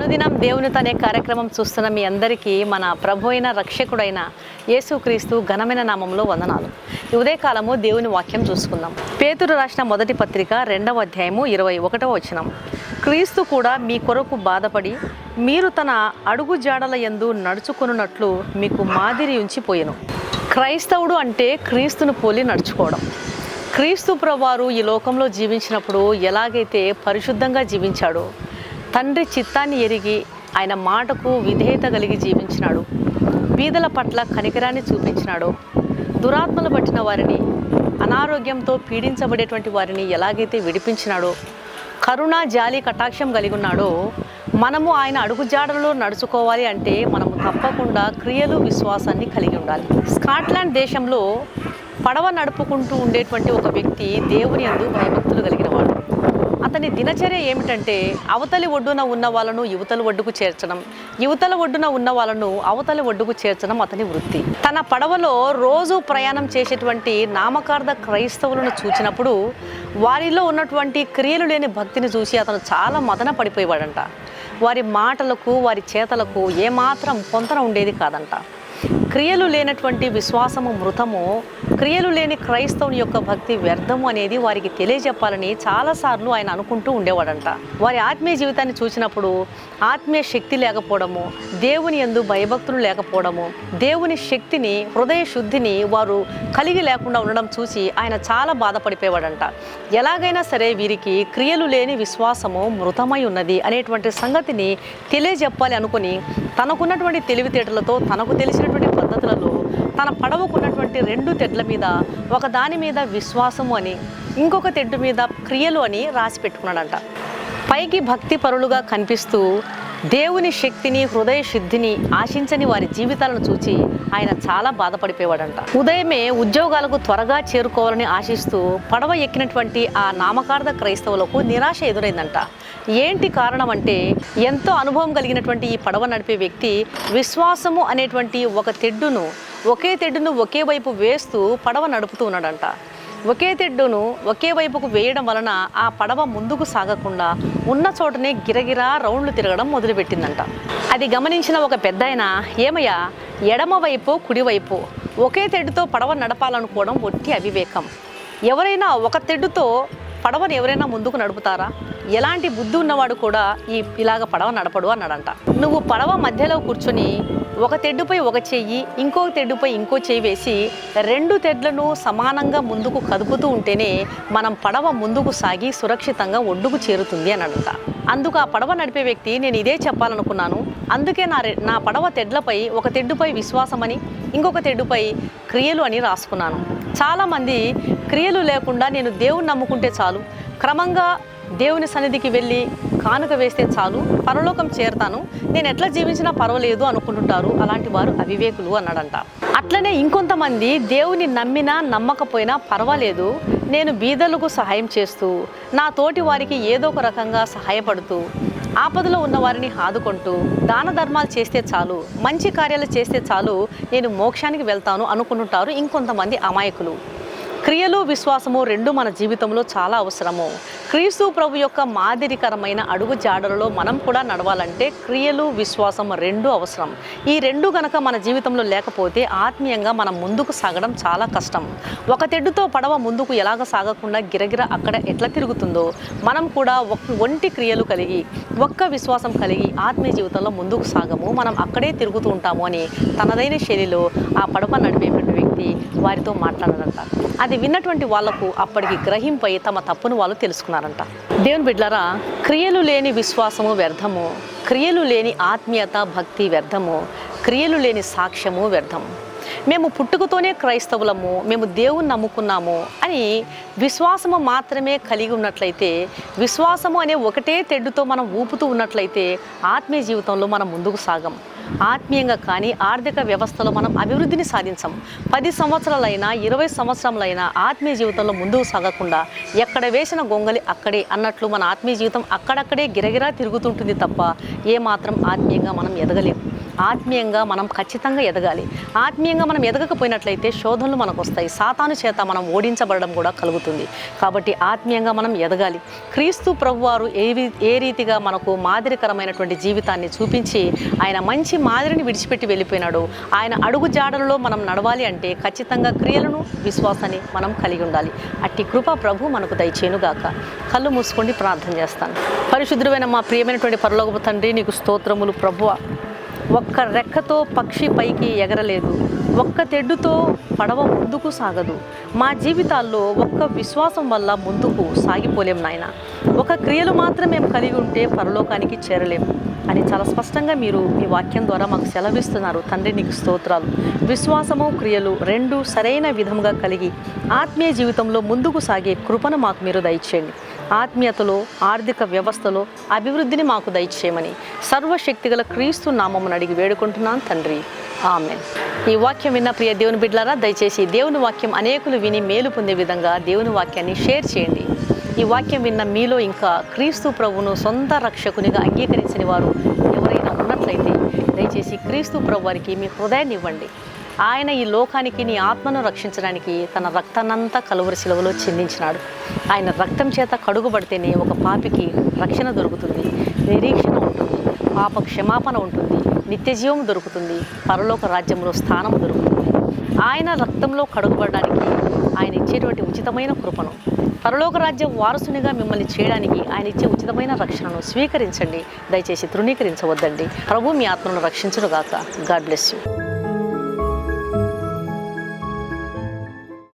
అనుదినం దేవుని తనే కార్యక్రమం చూస్తున్న మీ అందరికీ మన ప్రభు అయిన రక్షకుడైన యేసుక్రీస్తు ఘనమైన నామంలో వందనాలు. ఉదయకాలము దేవుని వాక్యం చూసుకుందాం. పేతురు రాసిన మొదటి పత్రిక రెండవ అధ్యాయము ఇరవై ఒకటవ వచనం. క్రీస్తు కూడా మీ కొరకు బాధపడి మీరు తన అడుగు జాడల యందు నడుచుకున్నట్లు మీకు మాదిరి ఉంచిపోయాను. క్రైస్తవుడు అంటే క్రీస్తును పోలి నడుచుకోవడం. క్రీస్తు ప్రవారు ఈ లోకంలో జీవించినప్పుడు ఎలాగైతే పరిశుద్ధంగా జీవించాడో తండ్రి చిత్తాన్ని ఎరిగి ఆయన మాటకు విధేయత కలిగి జీవించినాడు. బీదల పట్ల కనికరాన్ని చూపించినాడు. దురాత్మలు పట్టిన వారిని అనారోగ్యంతో పీడించబడేటువంటి వారిని ఎలాగైతే విడిపించినాడో కరుణ జాలి కటాక్షం కలిగి ఉన్నాడో మనము ఆయన అడుగుజాడలో నడుచుకోవాలి అంటే మనము తప్పకుండా క్రియలు విశ్వాసాన్ని కలిగి ఉండాలి. స్కాట్లాండ్ దేశంలో పడవ నడుపుకుంటూ ఉండేటువంటి ఒక వ్యక్తి దేవుని యందు భయభక్తులు కలిగిన వాడు. అతని దినచర్య ఏమిటంటే అవతలి ఒడ్డున ఉన్న వాళ్ళను యువతల ఒడ్డుకు చేర్చడం. యువతల ఒడ్డున ఉన్న వాళ్ళను అవతలి ఒడ్డుకు చేర్చడం అతని వృత్తి. తన పడవలో రోజు ప్రయాణం చేసేటువంటి నామకార్థ క్రైస్తవులను చూచినప్పుడు వారిలో ఉన్నటువంటి క్రియలు లేని భక్తిని చూసి అతను చాలా మదన పడిపోయేవాడంట. వారి మాటలకు వారి చేతలకు ఏమాత్రం పొంతన ఉండేది కాదంట. క్రియలు లేనటువంటి విశ్వాసము మృతము క్రియలు లేని క్రైస్తవుని యొక్క భక్తి వ్యర్థము అనేది వారికి తెలియజెప్పాలని చాలాసార్లు ఆయన అనుకుంటూ ఉండేవాడంట. వారి ఆత్మీయ జీవితాన్ని చూసినప్పుడు ఆత్మీయ శక్తి లేకపోవడము దేవుని ఎందు భయభక్తులు లేకపోవడము దేవుని శక్తిని హృదయ శుద్ధిని వారు కలిగి లేకుండా ఉండడం చూసి ఆయన చాలా బాధపడిపోయేవాడంట. ఎలాగైనా సరే వీరికి క్రియలు లేని విశ్వాసము మృతమై ఉన్నది అనేటువంటి సంగతిని తెలియజెప్పాలి అనుకుని తనకున్నటువంటి తెలివితేటలతో తనకు తెలిసినటువంటి పద్ధతులలో తన పడవకున్నటువంటి రెండు తెడ్ల మీద ఒక దాని మీద విశ్వాసము అని ఇంకొక తెడ్డు మీద క్రియలు అని రాసి పెట్టుకున్నాడంట. పైకి భక్తి పరులుగా కనిపిస్తూ దేవుని శక్తిని హృదయ శుద్ధిని ఆశించని వారి జీవితాలను చూచి ఆయన చాలా బాధపడిపోయేవాడంట. ఉదయమే ఉద్యోగాలకు త్వరగా చేరుకోవాలని ఆశిస్తూ పడవ ఎక్కినటువంటి ఆ నామకార్థ క్రైస్తవులకు నిరాశ ఎదురైందంట. ఏంటి కారణం అంటే ఎంతో అనుభవం కలిగినటువంటి ఈ పడవ నడిపే వ్యక్తి విశ్వాసము అనేటువంటి ఒక తెడ్డును ఒకే తెడ్డును ఒకే వైపు వేస్తూ పడవ నడుపుతూ ఉన్నాడంట. ఒకే తెడ్డును ఒకే వైపుకు వేయడం వలన ఆ పడవ ముందుకు సాగకుండా ఉన్న చోటనే గిరగిరా రౌండ్లు తిరగడం మొదలుపెట్టిందంట. అది గమనించిన ఒక పెద్ద ఏమయ్యా ఎడమవైపు కుడివైపు ఒకే తెడ్డుతో పడవ నడపాలనుకోవడం ఒట్టి అవివేకం. ఎవరైనా ఒక తెడ్డుతో పడవను ఎవరైనా ముందుకు నడుపుతారా? ఎలాంటి బుద్ధి ఉన్నవాడు కూడా ఈ ఇలాగ పడవ నడపడు అన్నాడంట. నువ్వు పడవ మధ్యలో కూర్చొని ఒక తెడ్డుపై ఒక చెయ్యి ఇంకో తెడ్డుపై ఇంకో చెయ్యి వేసి రెండు తెడ్లను సమానంగా ముందుకు కదుపుతూ ఉంటేనే మనం పడవ ముందుకు సాగి సురక్షితంగా ఒడ్డుకు చేరుతుంది అన్నాడంట. అందుకు ఆ పడవ నడిపే వ్యక్తి నేను ఇదే చెప్పాలనుకున్నాను. అందుకే నా రె- నా పడవ తెడ్లపై ఒక తెడ్డుపై విశ్వాసమని ఇంకొక తెడ్డుపై క్రియలు అని రాసుకున్నాను. చాలామంది క్రియలు లేకుండా నేను దేవుణ్ణి నమ్ముకుంటే చాలు. క్రమంగా దేవుని సన్నిధికి వెళ్ళి కానుక వేస్తే చాలు పరలోకం చేరతాను నేను ఎట్లా జీవించినా పర్వాలేదు అనుకుంటుంటారు అలాంటి వారు అవివేకులు అన్నాడంట. అట్లనే ఇంకొంతమంది దేవుని నమ్మినా నమ్మకపోయినా పర్వాలేదు నేను బీదలకు సహాయం చేస్తూ నా తోటి వారికి ఏదో ఒక రకంగా సహాయపడుతూ ఆపదలో ఉన్న వారిని ఆదుకుంటూ దాన ధర్మాలు చేస్తే చాలు మంచి కార్యాలు చేస్తే చాలు నేను మోక్షానికి వెళ్తాను అనుకుంటుంటారు ఇంకొంతమంది అమాయకులు. క్రియలు విశ్వాసము రెండు మన జీవితంలో చాలా అవసరము. క్రీస్తు ప్రభు యొక్క మాదిరికరమైన అడుగు జాడలలో మనం కూడా నడవాలంటే క్రియలు విశ్వాసం రెండు అవసరం. ఈ రెండు గనక మన జీవితంలో లేకపోతే ఆత్మీయంగా మనం ముందుకు సాగడం చాలా కష్టం. ఒక తెడ్డుతో పడవ ముందుకు ఎలాగ సాగకుండా గిరగిర అక్కడ ఎట్లా తిరుగుతుందో మనం కూడా ఒక్- ఒంటి క్రియలు కలిగి ఒక్క విశ్వాసం కలిగి ఆత్మీయ జీవితంలో ముందుకు సాగము. మనం అక్కడే తిరుగుతూ ఉంటాము అని తనదైన శైలిలో ఆ పడవ నడిపేటువంటి వ్యక్తి వారితో మాట్లాడారంట. అది విన్నటువంటి వాళ్ళకు అప్పటికి గ్రహింపై తమ తప్పును వాళ్ళు తెలుసుకున్నారు. తెలుసుకున్నారంట దేవుని బిడ్డలారా క్రియలు లేని విశ్వాసము వ్యర్థము. క్రియలు లేని ఆత్మీయత భక్తి వ్యర్థము. క్రియలు లేని సాక్ష్యము వ్యర్థం. మేము పుట్టుకతోనే క్రైస్తవులము మేము దేవుని నమ్ముకున్నాము అని విశ్వాసము మాత్రమే కలిగి ఉన్నట్లయితే విశ్వాసము అనే ఒకటే తెడ్డుతో మనం ఊపుతూ ఉన్నట్లయితే ఆత్మీయ జీవితంలో మనం ముందుకు సాగం. ఆత్మీయంగా కానీ ఆర్థిక వ్యవస్థలో మనం అభివృద్ధిని సాధించం. పది సంవత్సరాలైనా ఇరవై సంవత్సరాలైనా ఆత్మీయ జీవితంలో ముందుకు సాగకుండా ఎక్కడ వేసిన గొంగలి అక్కడే అన్నట్లు మన ఆత్మీయ జీవితం అక్కడక్కడే గిరగిరా తిరుగుతుంటుంది తప్ప ఏమాత్రం ఆత్మీయంగా మనం ఎదగలేం. ఆత్మీయంగా మనం ఖచ్చితంగా ఎదగాలి. ఆత్మీయంగా మనం ఎదగకపోయినట్లయితే శోధనలు మనకు వస్తాయి సాతాను చేత మనం ఓడించబడడం కూడా కలుగుతుంది. కాబట్టి ఆత్మీయంగా మనం ఎదగాలి. క్రీస్తు ప్రభువారు ఏ ఏ రీతిగా మనకు మాదిరికరమైనటువంటి జీవితాన్ని చూపించి ఆయన మంచి మాదిరిని విడిచిపెట్టి వెళ్ళిపోయినాడు. ఆయన అడుగు జాడలలో మనం నడవాలి అంటే ఖచ్చితంగా క్రియలను విశ్వాసాన్ని మనం కలిగి ఉండాలి. అట్టి కృప ప్రభు మనకు దయచేనుగాక కళ్ళు మూసుకోండి ప్రార్థన చేస్తాను. పరిశుద్ధుడైన మా ప్రియమైనటువంటి పరలోకపు తండ్రి నీకు స్తోత్రములు ప్రభువ. ఒక్క రెక్కతో పక్షి పైకి ఎగరలేదు. ఒక్క తెడ్డుతో పడవ ముందుకు సాగదు. మా జీవితాల్లో ఒక్క విశ్వాసం వల్ల ముందుకు సాగిపోలేం నాయన. ఒక క్రియలు మాత్రం మేము కలిగి ఉంటే పరలోకానికి చేరలేము అని చాలా స్పష్టంగా మీరు మీ వాక్యం ద్వారా మాకు సెలవిస్తున్నారు. తండ్రి నీకు స్తోత్రాలు. విశ్వాసము క్రియలు రెండు సరైన విధముగా కలిగి ఆత్మీయ జీవితంలో ముందుకు సాగే కృపను మాకు మీరు దయచేయండి. ఆత్మీయతలో ఆర్థిక వ్యవస్థలో అభివృద్ధిని మాకు దయచేయమని సర్వశక్తిగల క్రీస్తు నామమును అడిగి వేడుకుంటున్నాను తండ్రి. ఆమె ఈ వాక్యం విన్న ప్రియ దేవుని బిడ్డలారా దయచేసి దేవుని వాక్యం అనేకులు విని మేలు పొందే విధంగా దేవుని వాక్యాన్ని షేర్ చేయండి. ఈ వాక్యం విన్న మీలో ఇంకా క్రీస్తు ప్రభువును సొంత రక్షకునిగా అంగీకరించని వారు ఎవరైనా ఉన్నట్లయితే దయచేసి క్రీస్తు ప్రభు వారికి మీ హృదయాన్ని ఇవ్వండి. ఆయన ఈ లోకానికి నీ ఆత్మను రక్షించడానికి తన రక్తాన్నంతా కలువరి శిలువలో చెందించినాడు. ఆయన రక్తం చేత కడుగుబడితేనే ఒక పాపికి రక్షణ దొరుకుతుంది నిరీక్షణ ఉంటుంది పాప క్షమాపణ ఉంటుంది నిత్యజీవం దొరుకుతుంది పరలోక రాజ్యంలో స్థానం దొరుకుతుంది. ఆయన రక్తంలో కడుగుబడడానికి ఆయన ఇచ్చేటువంటి ఉచితమైన కృపను. పరలోక రాజ్యం వారసునిగా మిమ్మల్ని చేయడానికి ఆయన ఇచ్చే ఉచితమైన రక్షణను స్వీకరించండి దయచేసి తృణీకరించవద్దండి. ప్రభు మీ ఆత్మను రక్షించునుగాక. God bless you.